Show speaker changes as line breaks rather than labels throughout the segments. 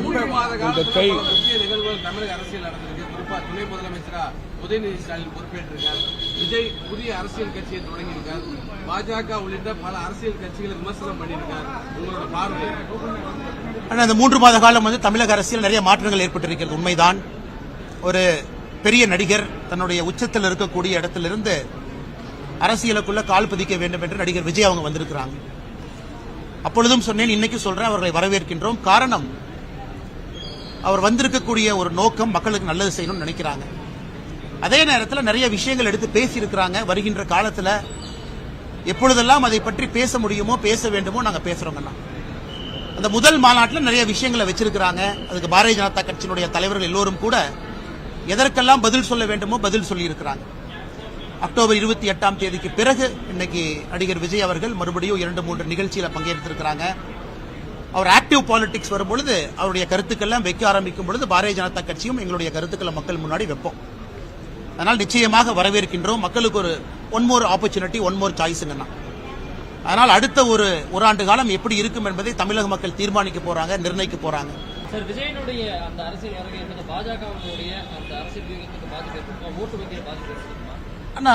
இந்த கை
நிகழ்வுகள் தமிழக அரசியல் நடந்திருக்கு. குறிப்பா துணை முதலமைச்சரா உதயநிதி ஸ்டாலின் பொறுப்பேற்றிருக்கார். விஜய் புதிய அரசியல் கட்சியை தொடங்கியிருக்கார். பாஜக உள்ளிட்ட பல அரசியல் கட்சிகளை விமர்சனம் பண்ணியிருக்கார். உங்களோட பார்வை?
ஆனால் இந்த மூன்று மாத காலம் வந்து தமிழக அரசியல் நிறைய மாற்றங்கள் ஏற்பட்டிருக்கிறது. உண்மைதான். ஒரு பெரிய நடிகர் தன்னுடைய உச்சத்தில் இருக்கக்கூடிய இடத்திலிருந்து அரசியலுக்குள்ள கால் பதிக்க வேண்டும் என்று நடிகர் விஜய் அவங்க வந்திருக்கிறாங்க. அப்பொழுதும் சொன்னேன் இன்னைக்கு சொல்றேன் அவர்களை வரவேற்கின்றோம். காரணம் அவர் வந்திருக்கக்கூடிய ஒரு நோக்கம் மக்களுக்கு நல்லது செய்யணும்னு நினைக்கிறாங்க. அதே நேரத்தில் நிறைய விஷயங்கள் எடுத்து பேசியிருக்கிறாங்க. வருகின்ற காலத்தில் எப்பொழுதெல்லாம் அதை பற்றி பேச முடியுமோ பேச வேண்டுமோ நாங்கள் பேசுகிறோங்கண்ணா அந்த முதல் மாநாட்டில் நிறைய விஷயங்களை வச்சிருக்கிறாங்க. அதுக்கு பாரதிய ஜனதா கட்சியினுடைய தலைவர்கள் எல்லோரும் கூட எதற்கெல்லாம் பதில் சொல்ல வேண்டுமோ பதில் சொல்லியிருக்கிறாங்க. அக்டோபர் இருபத்தி எட்டாம் தேதிக்கு பிறகு இன்னைக்கு நடிகர் விஜய் அவர்கள் மறுபடியும் இரண்டு மூன்று நிகழ்ச்சியில் பங்கேற்றிருக்கிறாங்க. அவர் ஆக்டிவ் பாலிடிக்ஸ் வரும்பொழுது அவருடைய கருத்துக்கள்லாம் வைக்க ஆரம்பிக்கும் பொழுது பாரதிய ஜனதா கட்சியும் எங்களுடைய கருத்துக்களை மக்கள் முன்னாடி வைப்போம். அதனால் நிச்சயமாக வரவேற்கின்றோம். மக்களுக்கு ஒரு one more opportunity one more சாய்ஸுங்கண்ணா அதனால் அடுத்த ஒரு ஒரு ஆண்டு காலம் எப்படி இருக்கும் என்பதை தமிழக மக்கள் தீர்மானிக்க போறாங்க நிர்ணயிக்க போறாங்க.
சார் விஜயனுடைய அந்த அரசியல் வருகை என்பது பாஜகவினுடைய அந்த அரசியல் வியூகத்துக்கு பாதிப்பு ஓட்டு வங்கியில் பாதிப்பு ஏற்படுமா?
ஆனா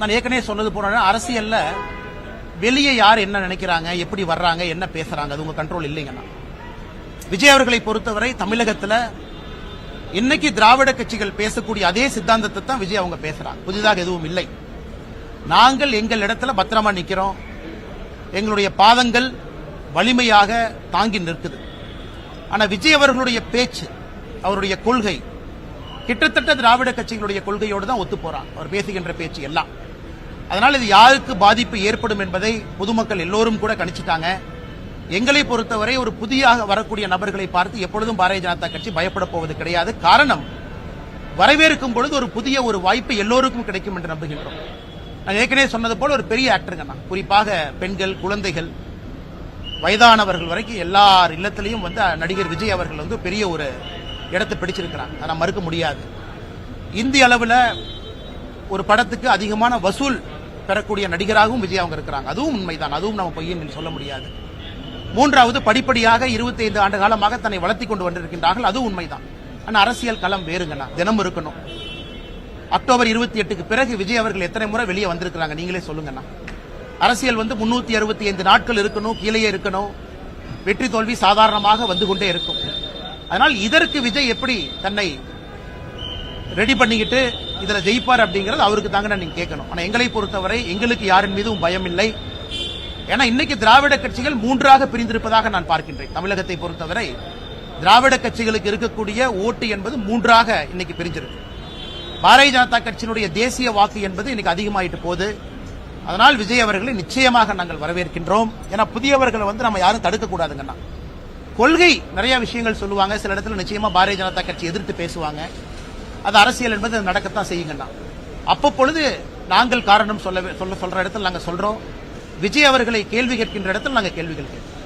நான் ஏற்கனவே சொன்னது போன அரசியல்ல வெளியே யார் என்ன நினைக்கிறாங்க எப்படி வர்றாங்க என்ன பேசுறாங்க அது உங்க கண்ட்ரோல் இல்லைங்கண்ணா விஜய் அவர்களை பொறுத்தவரை தமிழகத்துல இன்னைக்கு திராவிட கட்சிகள் பேசக்கூடிய அதே சித்தாந்தத்தை தான் விஜய் அவங்க பேசுறாங்க. புதிதாக எதுவும் இல்லை. நாங்கள் எங்கள் இடத்துல பத்திரமா நிக்கிறோம். எங்களுடைய பாதங்கள் வலிமையாக தாங்கி நிற்குது. ஆனா விஜய் அவர்களுடைய பேச்சு அவருடைய கொள்கை கிட்டத்தட்ட திராவிட கட்சிகளுடைய கொள்கையோடு தான் ஒத்து போறான் அவர் பேசுகின்ற பேச்சு எல்லாம். அதனால் இது யாருக்கு பாதிப்பு ஏற்படும் என்பதை பொதுமக்கள் எல்லோரும் கூட கணிச்சிட்டாங்க. எங்களை பொறுத்தவரை ஒரு புதியாக வரக்கூடிய நபர்களை பார்த்து எப்பொழுதும் பாரதிய ஜனதா கட்சி பயப்பட போவது கிடையாது. காரணம் வரவேற்கும் பொழுது ஒரு புதிய ஒரு வாய்ப்பு எல்லோருக்கும் கிடைக்கும் என்று நம்புகின்றோம். நான் ஏற்கனவே சொன்னது போல ஒரு பெரிய ஆக்டருங்க நான். குறிப்பாக பெண்கள் குழந்தைகள் வயதானவர்கள் வரைக்கும் எல்லார் இல்லத்திலையும் வந்து நடிகர் விஜய் அவர்கள் வந்து பெரிய ஒரு இடத்தை பிடிச்சிருக்கிறாங்க அதை மறுக்க முடியாது. இந்திய அளவில் ஒரு படத்துக்கு அதிகமான வசூல் பெறக்கூடிய நடிகராகவும் விஜய் அவங்க இருக்கிறாங்க. அதுவும் உண்மைதான். அதுவும் நம்ம பொய்யன்னு சொல்ல முடியாது. மூன்றாவது படிப்படியாக 25 ஆண்டு காலமாக தன்னை வளர்த்தி கொண்டு வந்திருக்கின்றார்கள். அதுவும் உண்மைதான். ஆனால் அரசியல் களம் வேறுங்கண்ணா. தினம் இருக்கணும். அக்டோபர் இருபத்தி எட்டுக்கு பிறகு விஜய் அவர்கள் எத்தனை முறை வெளியே வந்திருக்கிறாங்க? நீங்களே சொல்லுங்கண்ணா. அரசியல் வந்து முன்னூத்தி அறுபத்தி ஐந்து நாட்கள் இருக்கணும் கீழே இருக்கணும். வெற்றி தோல்வி சாதாரணமாக வந்து கொண்டே இருக்கும். அதனால் இதற்கு விஜய் எப்படி தன்னை ரெடி பண்ணிக்கிட்டு இதுல ஜெயிப்பார் அப்படிங்கறது அவருக்கு தாங்க நீங்க கேட்கணும். ஆனா எங்களை பொறுத்தவரை எங்களுக்கு யாரின் மீதும் பயம் இல்லை. ஏன்னா இன்னைக்கு திராவிட கட்சிகள் மூன்றாக பிரிந்திருப்பதாக நான் பார்க்கின்றேன். தமிழகத்தை பொறுத்தவரை திராவிட கட்சிகளுக்கு இருக்கக்கூடிய ஓட்டு என்பது மூன்றாக இன்னைக்கு பிரிஞ்சிருக்கு. பாரதிய ஜனதா கட்சியினுடைய தேசிய வாக்கு என்பது இன்னைக்கு அதிகமாயிட்டு போகுது. அதனால் விஜய் அவர்களை நிச்சயமாக நாங்கள் வரவேற்கின்றோம். ஏன்னா புதியவர்களை வந்து நம்ம யாரும் தடுக்க கூடாதுங்கண்ணா கொள்கை நிறைய விஷயங்கள் சொல்லுவாங்க. சில இடத்துல நிச்சயமா பாரதிய ஜனதா கட்சி எதிர்த்து பேசுவாங்க. அது அரசியல் என்பது நடக்கத்தான் நடக்கத்தான் அப்போ பொழுது நாங்கள் காரணம் சொல்ல சொல்ல சொல்ற இடத்துல நாங்கள் சொல்றோம். விஜய் அவர்களை கேள்வி கேட்கின்ற இடத்துல நாங்கள் கேள்விகள் கேட்கிறோம்.